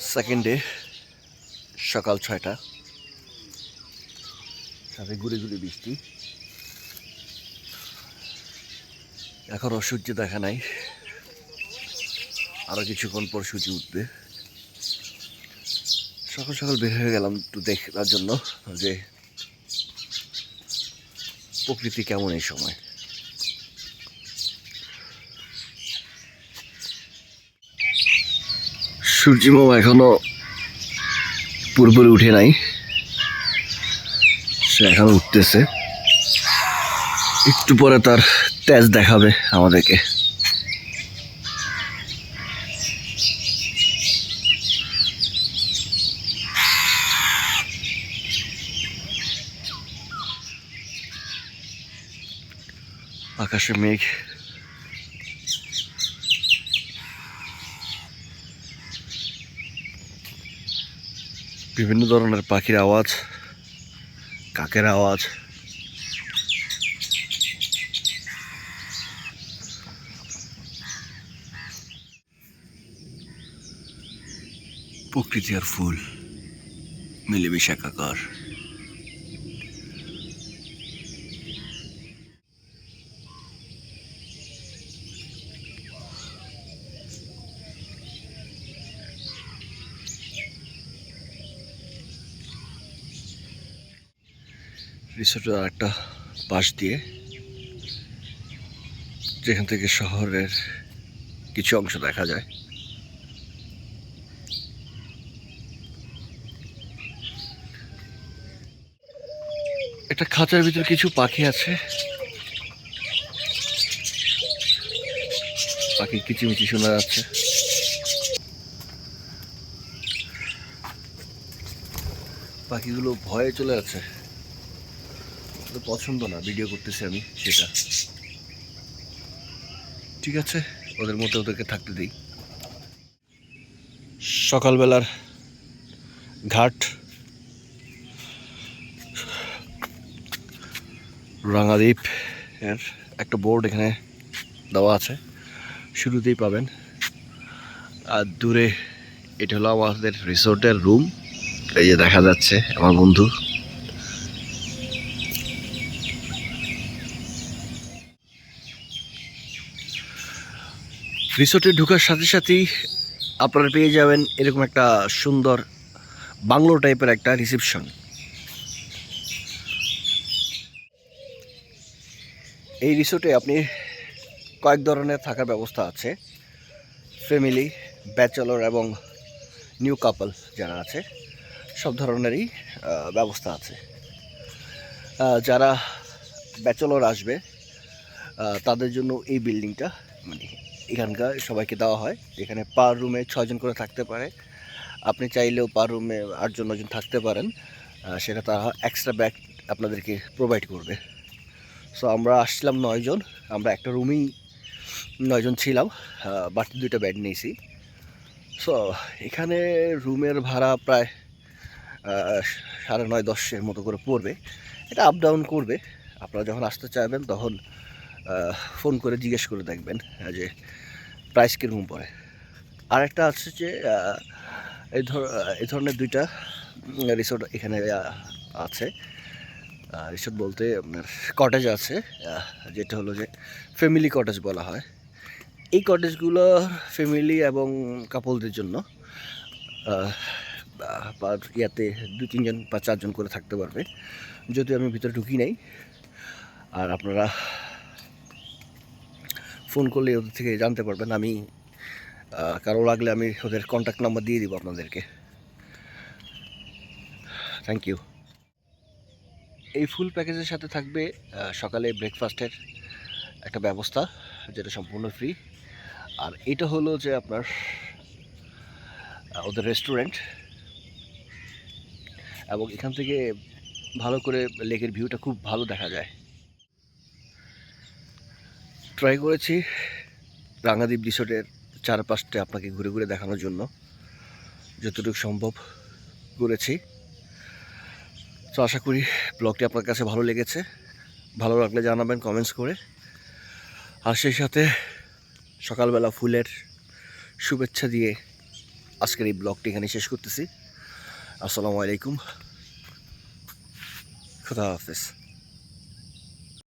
Second day সকাল ছয়টা। সাথে ঘুরে ঘুরে বৃষ্টি। এখনও সূর্য দেখা নাই। আরও কিছুক্ষণ পর সূর্য উঠবে। সকাল সকাল বের হয়ে গেলাম একটু দেখার জন্য যে প্রকৃতি কেমন এই সময়। সূর্যমামা এখনও পুরোপুরি উঠে নাই। সে এখন উঠতেছে। একটু পরে তার তেজ দেখাবে আমাদেরকে। আকাশে মেঘ। বিভিন্ন ধরনের পাখির আওয়াজ কাকের আওয়াজ। প্রকৃতি আর ফুল মিলেমিশে একাকার। রিসোর্টের একটা পাশ দিয়ে যেখান থেকে শহরের কিছু অংশ দেখা যায়। একটা খাঁচার ভিতরে কিছু পাখি আছে। পাখি কিচিমিচি শোনা যাচ্ছে। পাখিগুলো ভয়ে চলে যাচ্ছে। ওদের পছন্দ না ভিডিও করতেছি আমি সেটা। ঠিক আছে, ওদের মধ্যে ওদেরকে থাকতে দিই। সকালবেলার ঘাট, রাঙাদ্বীপ এর একটা বোর্ড এখানে দেওয়া আছে, শুরুতেই পাবেন। আর দূরে এটা হলো আমাদের রিসোর্টের রুম এই যে দেখা যাচ্ছে আমার বন্ধু। রিসোর্টে ঢোকার সাথে সাথেই আপনারা পেয়ে যাবেন এরকম একটা সুন্দর বাংলো টাইপের একটা রিসেপশন এই রিসোর্টে আপনি কয়েক ধরনের থাকার ব্যবস্থা আছে। ফ্যামিলি ব্যাচেলর এবং নিউ কাপল যারা আছে, সব ধরনেরই ব্যবস্থা আছে। যারা ব্যাচেলর আসবে তাদের জন্য এই বিল্ডিংটা মানে এখানকার সবাইকে দেওয়া হয়। এখানে পার রুমে ছজন করে থাকতে পারে। আপনি চাইলেও পার রুমে আটজন নজন থাকতে পারেন। সেটা তারা এক্সট্রা ব্যাগ আপনাদেরকে প্রোভাইড করবে। সো আমরা আসছিলাম নয়জন। আমরা একটা রুমেই নয়জন ছিলাম। বাড়তি দুইটা ব্যাড নিয়েছি। সো এখানে রুমের ভাড়া প্রায় সাড়ে নয় দশের মতো করে পড়বে। এটা আপ ডাউন করবে। আপনারা যখন আসতে চাইবেন, তখন ফোন করে জিজ্ঞেস করে দেখবেন যে প্রাইস কীরকম পড়ে। আরেকটা আছে যে এই ধর এই ধরনের দুইটা রিসোর্ট এখানে আছে। রিসোর্ট বলতে আপনার কটেজ আছে যেটা হলো যে ফ্যামিলি কটেজ বলা হয়। এই কটেজগুলো ফ্যামিলি এবং কাপলদের জন্য ইয়াতে দু তিনজন বা চারজন করে থাকতে পারবে। যদিও আমি ভিতরে ঢুকি নাই। আর আপনারা ফোন করলে ওদের থেকে জানতে পারবেন। আমি কারও লাগলে আমি ওদের কন্ট্যাক্ট নাম্বার দিয়ে দিব আপনাদেরকে। থ্যাংক ইউ এই ফুল প্যাকেজের সাথে থাকবে সকালে ব্রেকফাস্টের একটা ব্যবস্থা, যেটা সম্পূর্ণ ফ্রি আর এটা হলো যে আপনার ওদের রেস্টুরেন্ট এবং এখান থেকে ভালো করে লেকের ভিউটা খুব ভালো দেখা যায়। ট্রাই করেছি রাঙাদ্বীপ রিসোর্টের চারপাশটা আপনাকে ঘুরে ঘুরে দেখানোর জন্য, যতটুকু সম্ভব করেছি তো আশা করি ব্লগটি আপনার কাছে ভালো লেগেছে, ভালো লাগলে জানাবেন কমেন্টস করে। আর সেই সাথে সকালবেলা ফুলের শুভেচ্ছা দিয়ে আজকের এই ব্লগটি এখানে শেষ করতেছি। আসসালামু আলাইকুম। খুদা হাফেজ।